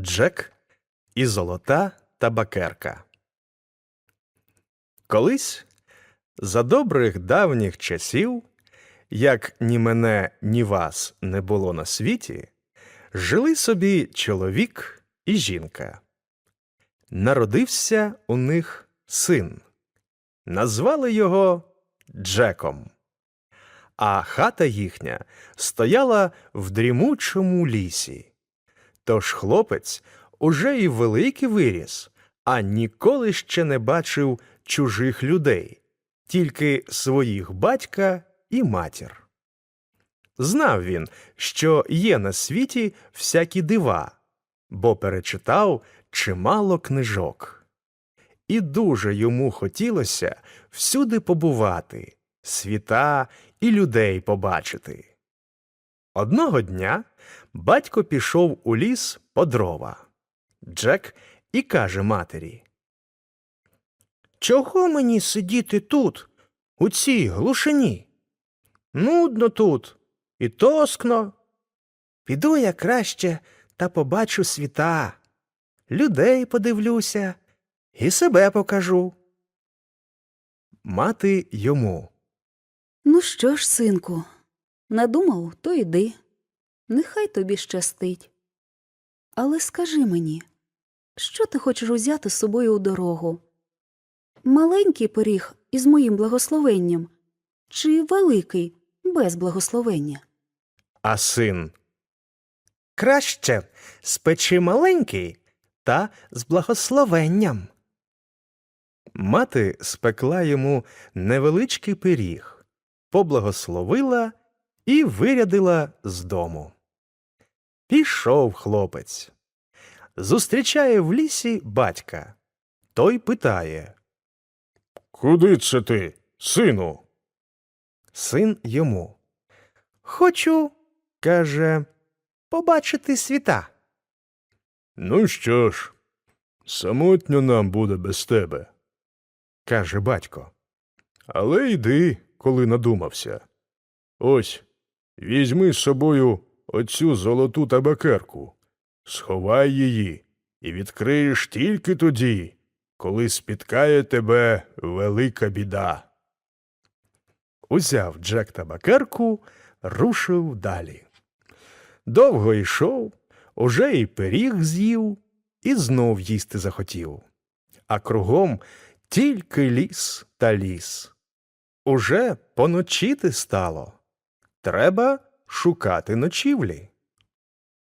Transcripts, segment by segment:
Джек і золота табакерка. Колись, за добрих давніх часів, як ні мене, ні вас не було на світі, жили собі чоловік і жінка. Народився у них син. Назвали його Джеком. А хата їхня стояла в дрімучому лісі. Тож хлопець уже і великий виріс, а ніколи ще не бачив чужих людей, тільки своїх батька і матір. Знав він, що є на світі всякі дива, бо перечитав чимало книжок. І дуже йому хотілося всюди побувати, світа і людей побачити. Одного дня батько пішов у ліс по дрова. Джек і каже матері Чого мені сидіти тут, у цій глушині? Нудно тут і тоскно. Піду я краще та побачу світа, людей подивлюся і себе покажу. Мати йому. Ну що ж, синку, надумав, то йди. Нехай тобі щастить. Але скажи мені, що ти хочеш узяти з собою у дорогу? Маленький пиріг із моїм благословенням чи великий без благословення? А син. Краще спечи маленький та з благословенням. Мати спекла йому невеличкий пиріг, поблагословила і вирядила з дому. Пішов хлопець. Зустрічає в лісі батька. Той питає Куди це ти, сину? Син йому. Хочу, каже, побачити світа. Ну що ж, самотньо нам буде без тебе, каже батько. Але йди, коли надумався. Ось, візьми з собою оцю золоту табакерку, сховай її і відкриєш тільки тоді, коли спіткає тебе велика біда. Узяв Джек табакерку, рушив далі. Довго йшов, уже і пиріг з'їв, і знов їсти захотів. А кругом тільки ліс та ліс. Уже поночіти стало. Треба шукати ночівлі.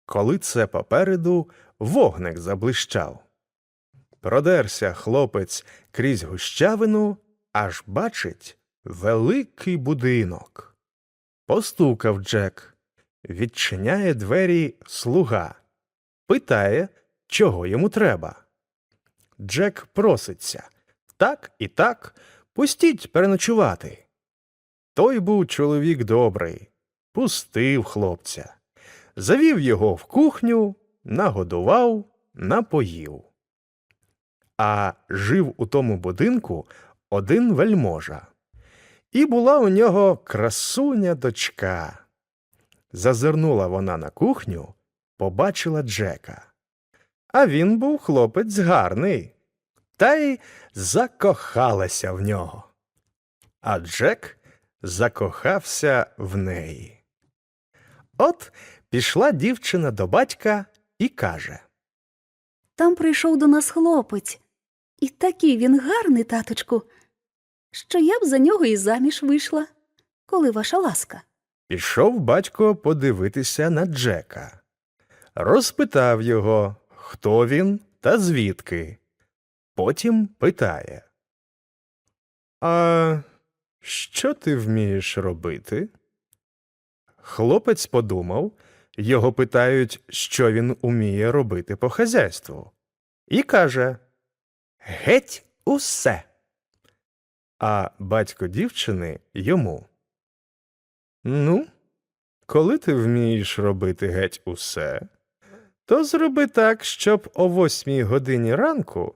Коли це попереду вогник заблищав. Продерся хлопець крізь гущавину, аж бачить великий будинок. Постукав Джек, відчиняє двері слуга, питає, чого йому треба. Джек проситься так і так, пустіть переночувати. Той був чоловік добрий, пустив хлопця, завів його в кухню, нагодував, напоїв. А жив у тому будинку один вельможа. І була у нього красуня дочка. Зазирнула вона на кухню, побачила Джека. А він був хлопець гарний, та й закохалася в нього. А Джек закохався в неї. От пішла дівчина до батька і каже Там прийшов до нас хлопець, і такий він гарний, таточку, що я б за нього і заміж вийшла, коли ваша ласка. Пішов батько подивитися на Джека. Розпитав його, хто він та звідки. Потім питає А що ти вмієш робити? Хлопець подумав, його питають, що він уміє робити по хазяйству, і каже Геть усе. А батько дівчини йому. Ну, коли ти вмієш робити геть усе, то зроби так, щоб о восьмій годині ранку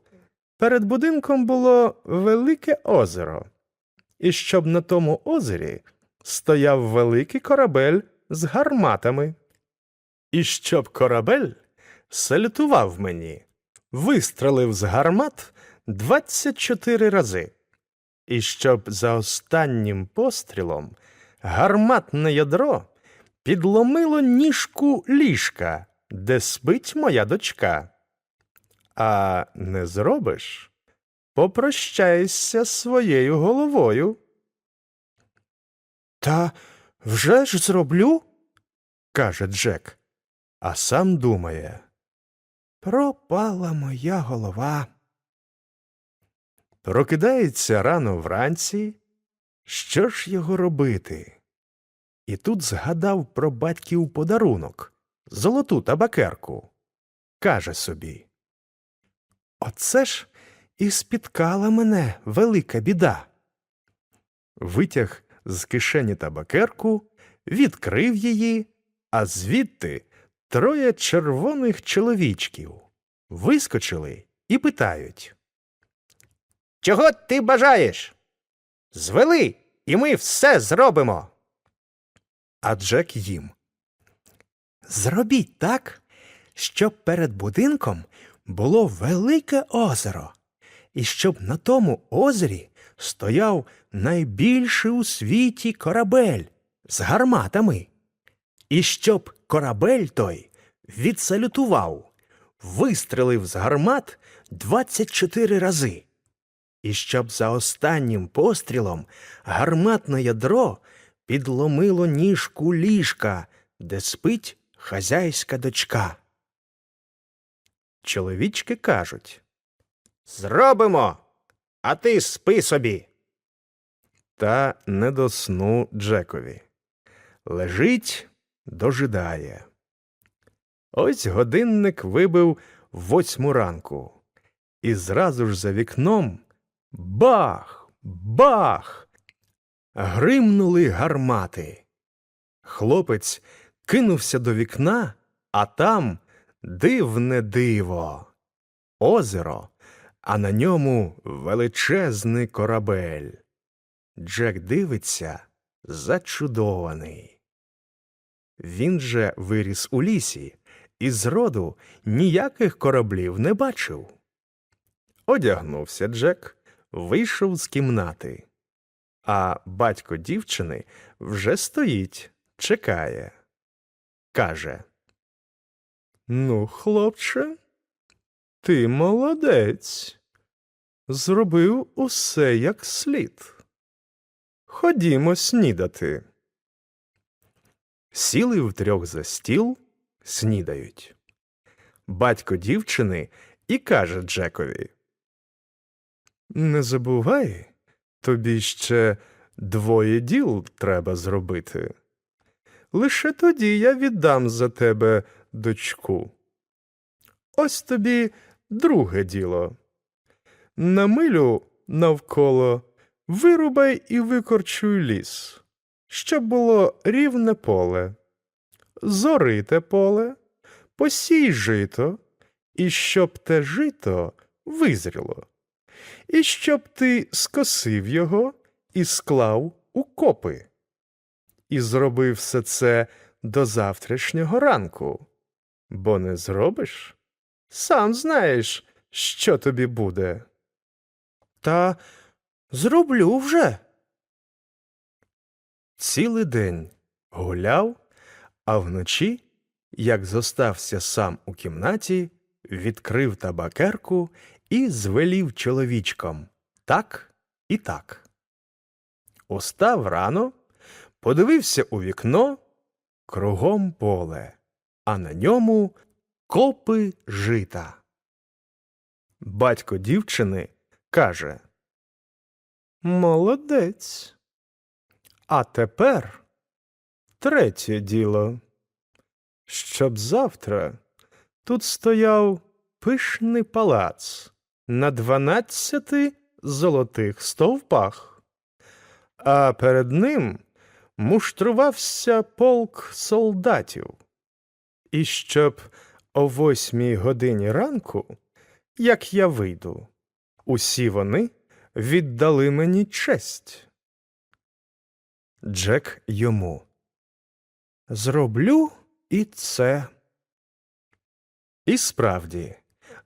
перед будинком було велике озеро, і щоб на тому озері стояв великий корабель з гарматами, і щоб корабель салютував мені, вистрелив з гармат 24 рази. І щоб за останнім пострілом гарматне ядро підломило ніжку ліжка, де спить моя дочка. А не зробиш, попрощайся своєю головою. Та вже ж зроблю, каже Джек, а сам думає. Пропала моя голова. Прокидається рано вранці. Що ж його робити? І тут згадав про батьків подарунок золоту табакерку. Каже собі. Оце ж і спіткала мене велика біда. Витяг з кишені табакерку, відкрив її, а звідти троє червоних чоловічків вискочили і питають. Чого ти бажаєш? Звели, і ми все зробимо. А Джек їм. Зробіть так, щоб перед будинком було велике озеро, і щоб на тому озері стояв найбільший у світі корабель з гарматами, і щоб корабель той відсалютував, вистрелив з гармат 24 рази, і щоб за останнім пострілом гарматне ядро підломило ніжку ліжка, де спить хазяйська дочка. Чоловічки кажуть Зробимо, а ти спи собі. Та не до сну Джекові. Лежить, дожидає. Ось годинник вибив восьму ранку, і зразу ж за вікном бах, бах. Гримнули гармати. Хлопець кинувся до вікна, а там дивне диво. Озеро, а на ньому величезний корабель. Джек дивиться зачудований. Він же виріс у лісі і зроду ніяких кораблів не бачив. Одягнувся Джек, вийшов з кімнати. А батько дівчини вже стоїть, чекає. Каже Ну, хлопче, ти молодець. Зробив усе як слід. Ходімо снідати. Сіли втрьох за стіл, снідають. Батько дівчини і каже Джекові. Не забувай, тобі ще двоє діл треба зробити. Лише тоді я віддам за тебе дочку. Ось тобі друге діло. На милю навколо вирубай і викорчуй ліс, щоб було рівне поле, зорите поле, посій жито, і щоб те жито визріло, і щоб ти скосив його і склав у копи. І зроби все це до завтрашнього ранку, бо не зробиш, сам знаєш, що тобі буде. Та зроблю вже. Цілий день гуляв, а вночі, як зостався сам у кімнаті, відкрив табакерку і звелів чоловічком так і так. Устав рано, подивився у вікно, кругом поле, а на ньому копи жита. Батько дівчини каже Молодець. А тепер третє діло. Щоб завтра тут стояв пишний палац на дванадцяти золотих стовпах, а перед ним муштрувався полк солдатів. І щоб о восьмій годині ранку, як я вийду, усі вони віддали мені честь. Джек йому. Зроблю і це. І справді,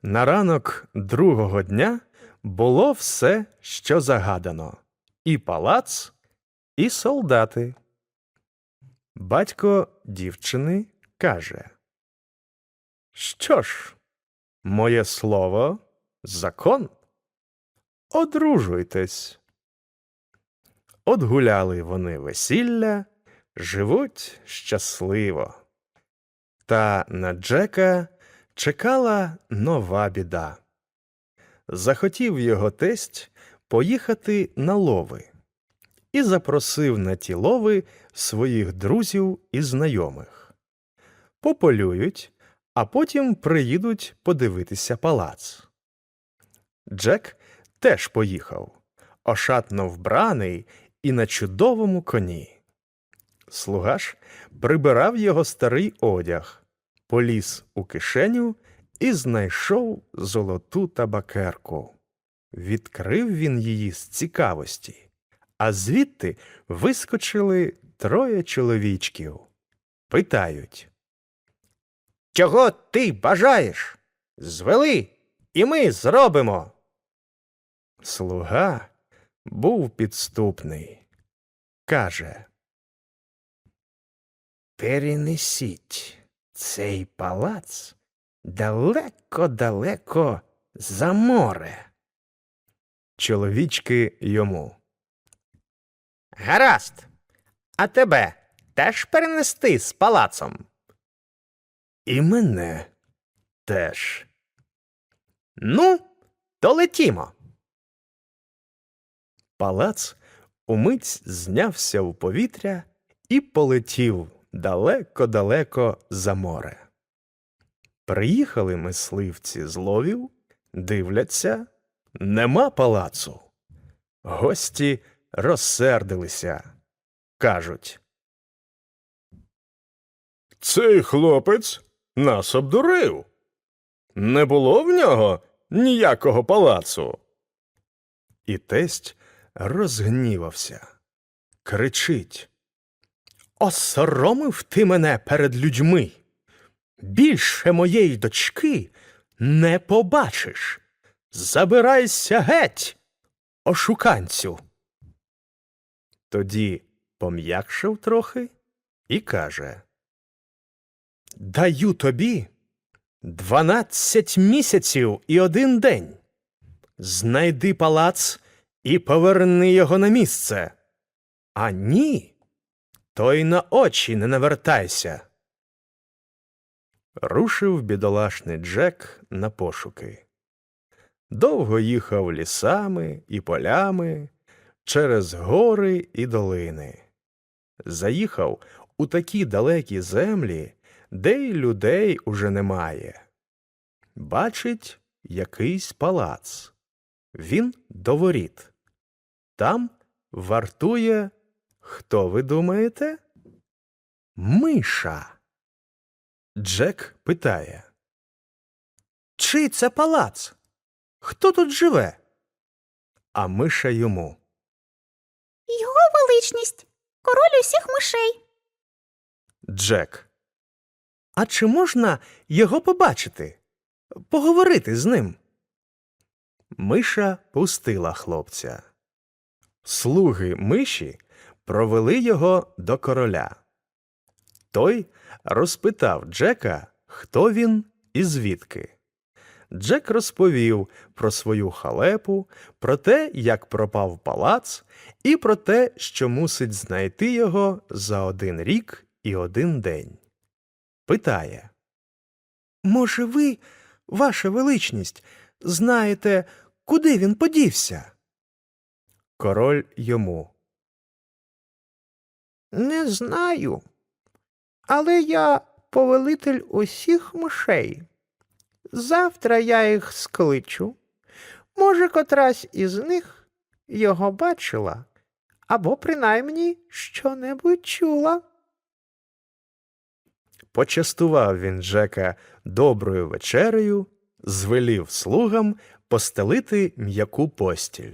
на ранок другого дня було все, що загадано і палац, і солдати. Батько дівчини каже Що ж, моє слово закон. Одружуйтесь. Отгуляли вони весілля, живуть щасливо. Та на Джека чекала нова біда. Захотів його тесть поїхати на лови і запросив на ті лови своїх друзів і знайомих. Пополюють, а потім приїдуть подивитися палац. Джек теж поїхав, ошатно вбраний і на чудовому коні. Слуга ж прибирав його старий одяг, поліз у кишеню і знайшов золоту табакерку. Відкрив він її з цікавості, а звідти вискочили троє чоловічків. Питають Чого ти бажаєш? Звели, і ми зробимо. Слуга був підступний. Каже Перенесіть цей палац далеко-далеко за море. Чоловічки йому. Гаразд. А тебе теж перенести з палацом? І мене теж. Ну, то летімо. Палац умить знявся в повітря і полетів далеко-далеко за море. Приїхали мисливці з ловів, дивляться, нема палацу. Гості розсердилися, кажуть. Цей хлопець нас обдурив. Не було в нього ніякого палацу. І тесть розгнівався, кричить Осоромив ти мене перед людьми. Більше моєї дочки не побачиш. Забирайся геть, ошуканцю. Тоді пом'якшив трохи і каже Даю тобі дванадцять місяців і один день. Знайди палац і поверни його на місце. А ні, то й на очі не навертайся. Рушив бідолашний Джек на пошуки. Довго їхав лісами і полями, через гори і долини. Заїхав у такі далекі землі, де й людей уже немає. Бачить якийсь палац. Він до воріт. Там вартує, хто ви думаєте? Миша. Джек питає. Чий це палац? Хто тут живе? А миша йому. Його величність, король усіх мишей. Джек. А чи можна його побачити? Поговорити з ним? Миша пустила хлопця. Слуги миші провели його до короля. Той розпитав Джека, хто він і звідки. Джек розповів про свою халепу, про те, як пропав палац, і про те, що мусить знайти його за один рік і один день. Питає Може, ви, ваша величність, знаєте, куди він подівся? Король йому. Не знаю. Але я повелитель усіх мишей. Завтра я їх скличу. Може, котрась із них його бачила або принаймні що-небудь чула. Почастував він Джека доброю вечерею, звелів слугам постелити м'яку постіль.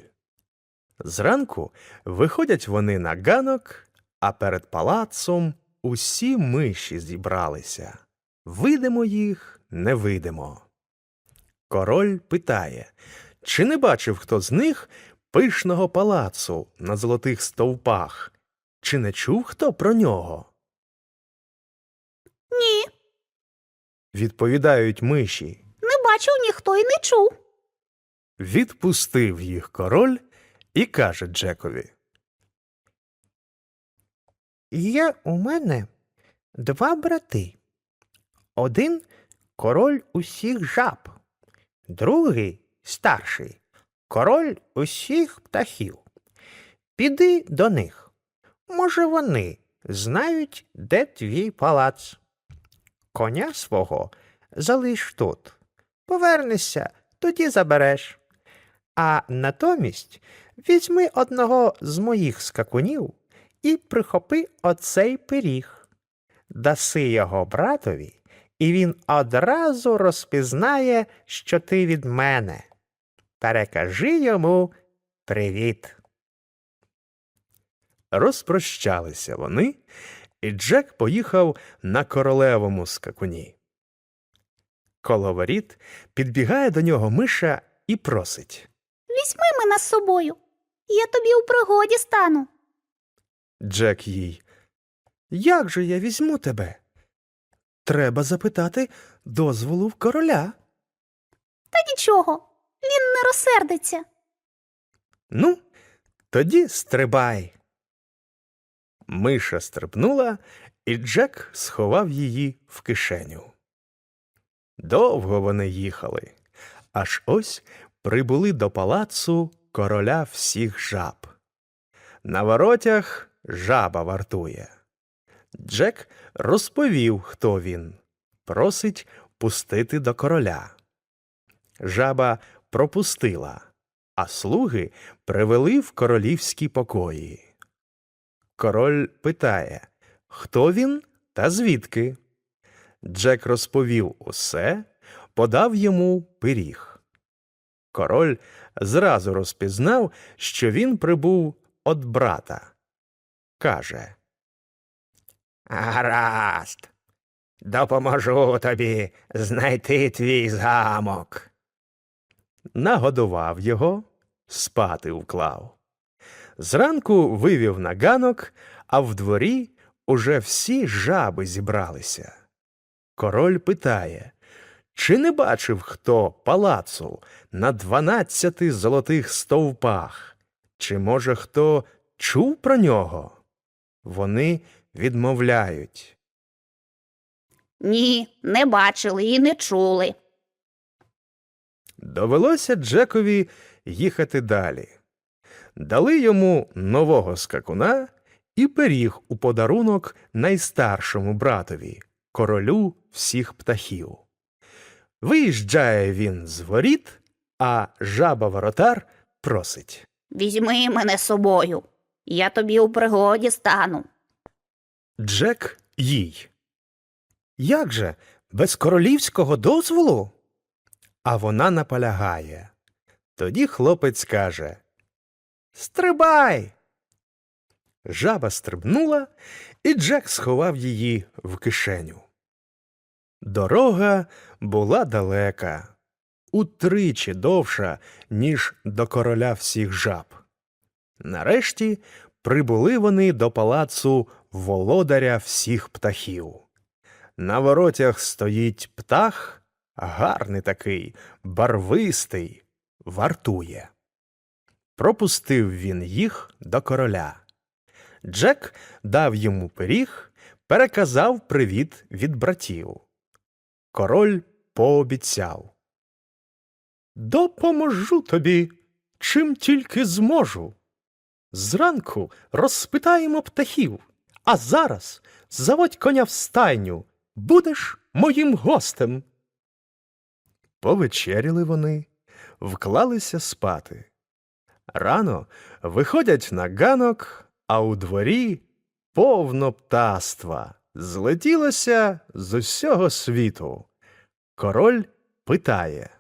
Зранку виходять вони на ганок, а перед палацом усі миші зібралися. Видимо їх не видимо. Король питає, чи не бачив хто з них пишного палацу на золотих стовпах, чи не чув хто про нього? Ні, Відповідають миші. не бачив ніхто і не чув. Відпустив їх король і каже Джекові. Є у мене два брати. Один король усіх жаб, другий старший король усіх птахів. Піди до них. Може, вони знають, де твій палац. Коня свого залиш тут. Повернешся, тоді забереш. А натомість візьми одного з моїх скакунів і прихопи оцей пиріг. Даси його братові, і він одразу розпізнає, що ти від мене. Перекажи йому привіт. Розпрощалися вони, і Джек поїхав на королевому скакуні. Коло воріт підбігає до нього миша і просить. Візьми мене з собою. Я тобі у пригоді стану. Джек їй. Як же я візьму тебе? Треба запитати дозволу в короля. Та нічого, він не розсердиться. Ну, тоді стрибай. Миша стрибнула, і Джек сховав її в кишеню. Довго вони їхали, аж ось прибули до палацу короля всіх жаб. На воротях жаба вартує. Джек розповів, хто він, просить пустити до короля. Жаба пропустила, а слуги привели в королівські покої. Король питає, хто він та звідки. Джек розповів усе, подав йому пиріг. Король зразу розпізнав, що він прибув від брата. Каже Гаразд, допоможу тобі знайти твій замок. Нагодував його, спати вклав. Зранку вивів на ганок, а в дворі уже всі жаби зібралися. Король питає, чи не бачив хто палацу на дванадцяти золотих стовпах, чи, може, хто чув про нього? Вони відмовляють. Ні, не бачили і не чули. Довелося Джекові їхати далі. Дали йому нового скакуна і пиріг у подарунок найстаршому братові, королю всіх птахів. Виїжджає він з воріт, а жаба воротар просить. Візьми мене з собою. Я тобі у пригоді стану. Джек їй. Як же, без королівського дозволу? А вона наполягає. Тоді хлопець каже Стрибай. Жаба стрибнула, і Джек сховав її в кишеню. Дорога була далека, утричі довша, ніж до короля всіх жаб. Нарешті прибули вони до палацу володаря всіх птахів. На воротях стоїть птах, гарний такий, барвистий, вартує. Пропустив він їх до короля. Джек дав йому пиріг, переказав привіт від братів. Король пообіцяв. Допоможу тобі, чим тільки зможу. Зранку розпитаємо птахів, а зараз заводь коня в стайню, будеш моїм гостем. Повечеряли вони, вклалися спати. Рано виходять на ганок, а у дворі повно птаства. Злетілося з усього світу. Король питає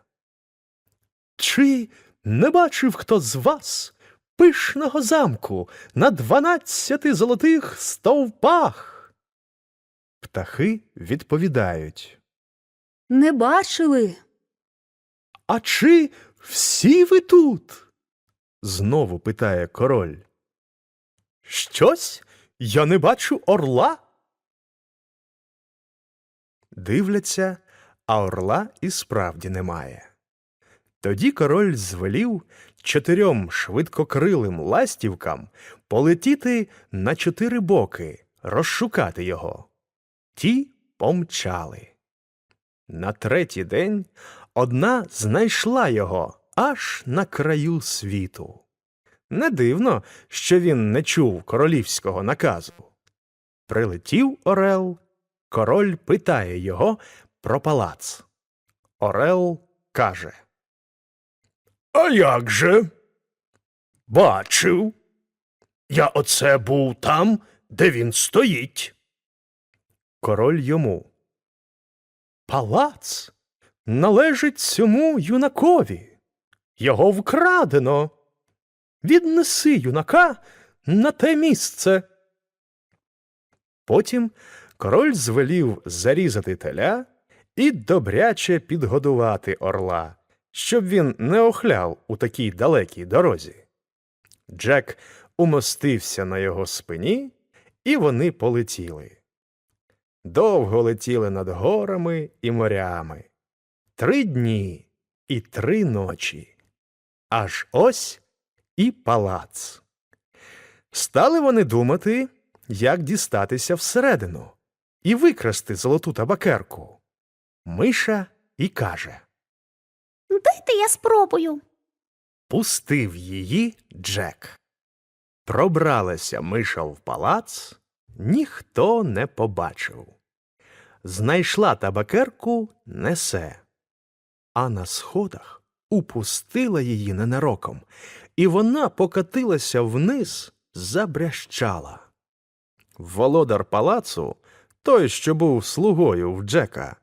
Чи не бачив хто з вас пишного замку на дванадцяти золотих стовпах? Птахи відповідають Не бачили. А чи всі ви тут? Знову питає король. Щось я не бачу орла. Дивляться, а орла і справді немає. Тоді король звелів чотирьом швидкокрилим ластівкам полетіти на чотири боки, розшукати його. Ті помчали. На третій день одна знайшла його аж на краю світу. Не дивно, що він не чув королівського наказу. Прилетів Орел, король питає його про палац. Орел каже А як же? Бачив. Я оце був там, де він стоїть. Король йому. Палац належить цьому юнакові. Його вкрадено. Віднеси юнака на те місце. Потім король звелів зарізати теля і добряче підгодувати орла, щоб він не охляв у такій далекій дорозі. Джек умостився на його спині, і вони полетіли. Довго летіли над горами і морями. Три дні і три ночі. Аж ось і палац. Стали вони думати, як дістатися всередину і викрасти золоту табакерку. Миша і каже Дайте я спробую. Пустив її Джек. Пробралася миша в палац, ніхто не побачив. Знайшла табакерку несе, а на сходах упустила її ненароком, і вона покатилася вниз, забрящала. Володар палацу, той, що був слугою в Джека,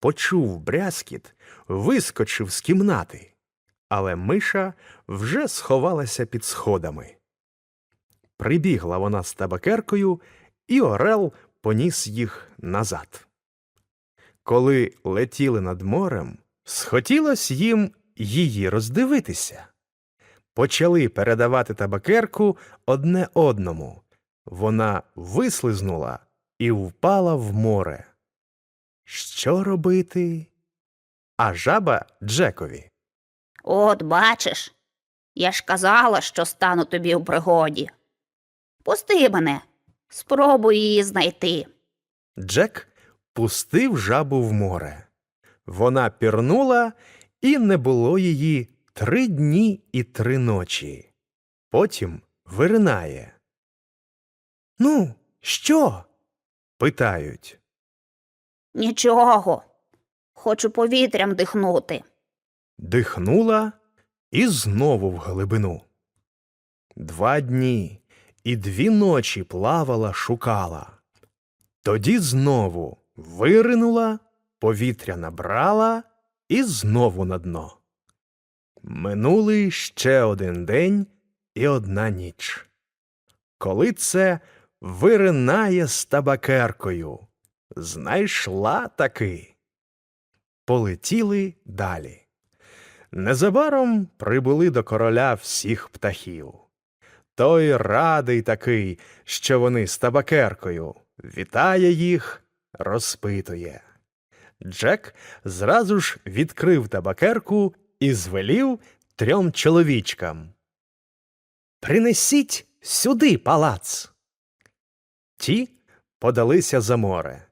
почув брязкіт, вискочив з кімнати, але миша вже сховалася під сходами. Прибігла вона з табакеркою, і Орел поніс їх назад. Коли летіли над морем, схотілось їм її роздивитися. Почали передавати табакерку одне одному. Вона вислизнула і впала в море. Що робити? А жаба Джекові. От бачиш, я ж казала, що стану тобі у пригоді. Пусти мене, спробуй її знайти. Джек пустив жабу в море. Вона пірнула, і не було її три дні і три ночі. Потім виринає. Ну, що? питають. Нічого. Хочу повітрям дихнути. Дихнула і знову в глибину. Два дні і дві ночі плавала, шукала. Тоді знову виринула, повітря набрала і знову на дно. Минулий ще один день і одна ніч. Коли це виринає з табакеркою, знайшла таки. Полетіли далі. Незабаром прибули до короля всіх птахів. Той радий такий, що вони з табакеркою, вітає їх, розпитує. Джек зразу ж відкрив табакерку і звелів трьом чоловічкам. Принесіть сюди палац. Ті подалися за море.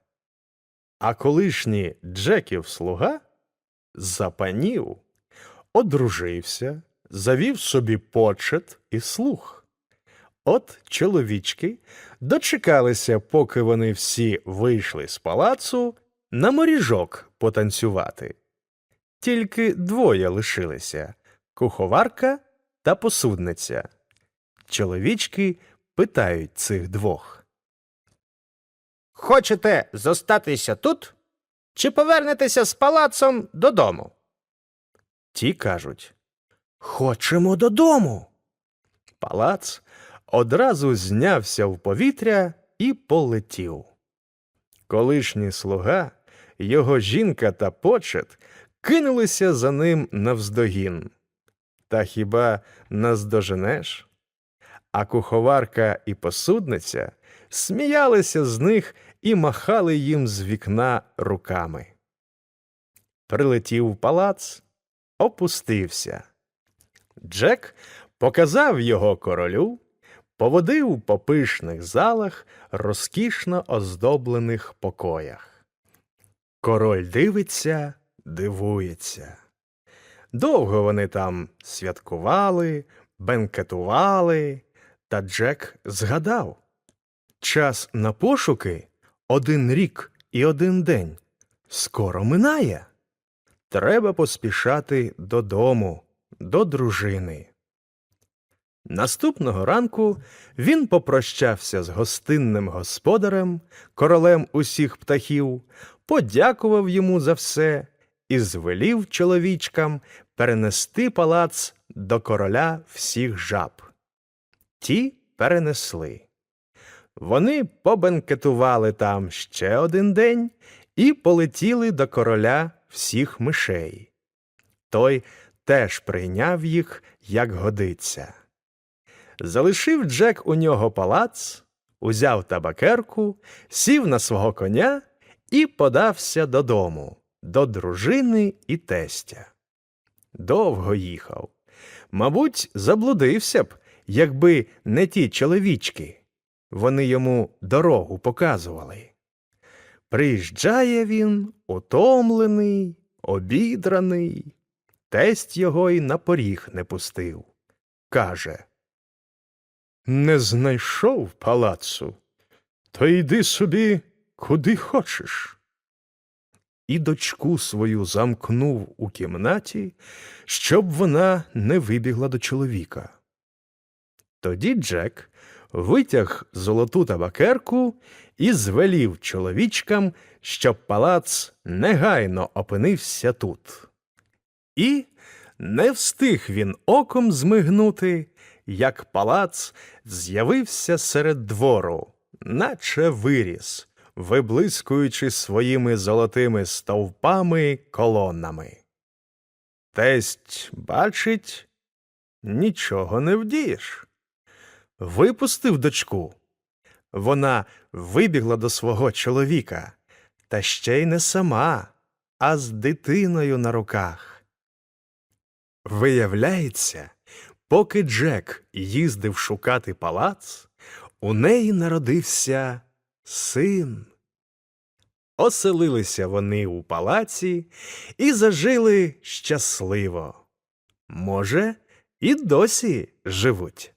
А колишній Джеків слуга запанів, одружився, завів собі почет і слух. От чоловічки дочекалися, поки вони всі вийшли з палацу на моріжок потанцювати. Тільки двоє лишилися куховарка та посудниця. Чоловічки питають цих двох. Хочете зостатися тут? Чи повернетеся з палацом додому? Ті кажуть Хочемо додому. Палац одразу знявся в повітря і полетів. Колишній слуга його жінка та почет кинулися за ним навздогін. Та хіба наздоженеш? А куховарка і посудниця сміялися з них і махали їм з вікна руками. Прилетів в палац, опустився. Джек показав його королю, поводив по пишних залах, розкішно оздоблених покоях. Король дивиться, дивується. Довго вони там святкували, бенкетували, та Джек згадав. Час на пошуки один рік і один день. Скоро минає. Треба поспішати додому, до дружини. Наступного ранку він попрощався з гостинним господарем, королем усіх птахів, подякував йому за все і звелів чоловічкам перенести палац до короля всіх жаб. Ті перенесли. Вони побенкетували там ще один день і полетіли до короля всіх мишей. Той теж прийняв їх, як годиться. Залишив Джек у нього палац, узяв табакерку, сів на свого коня і подався додому, до дружини і тестя. Довго їхав. Мабуть, заблудився б, якби не ті чоловічки. Вони йому дорогу показували. Приїжджає він, утомлений, обідраний. Тесть його й на поріг не пустив. Каже Не знайшов палацу, то йди собі куди хочеш. І дочку свою замкнув у кімнаті, щоб вона не вибігла до чоловіка. Тоді Джек витяг золоту табакерку і звелів чоловічкам, щоб палац негайно опинився тут. І не встиг він оком змигнути, як палац з'явився серед двору, наче виріс, виблискуючи своїми золотими стовпами колонами. Тесть бачить, нічого не вдієш. Випустив дочку. Вона вибігла до свого чоловіка, та ще й не сама, а з дитиною на руках. Виявляється, поки Джек їздив шукати палац, у неї народився син. Оселилися вони у палаці і зажили щасливо. Може, і досі живуть.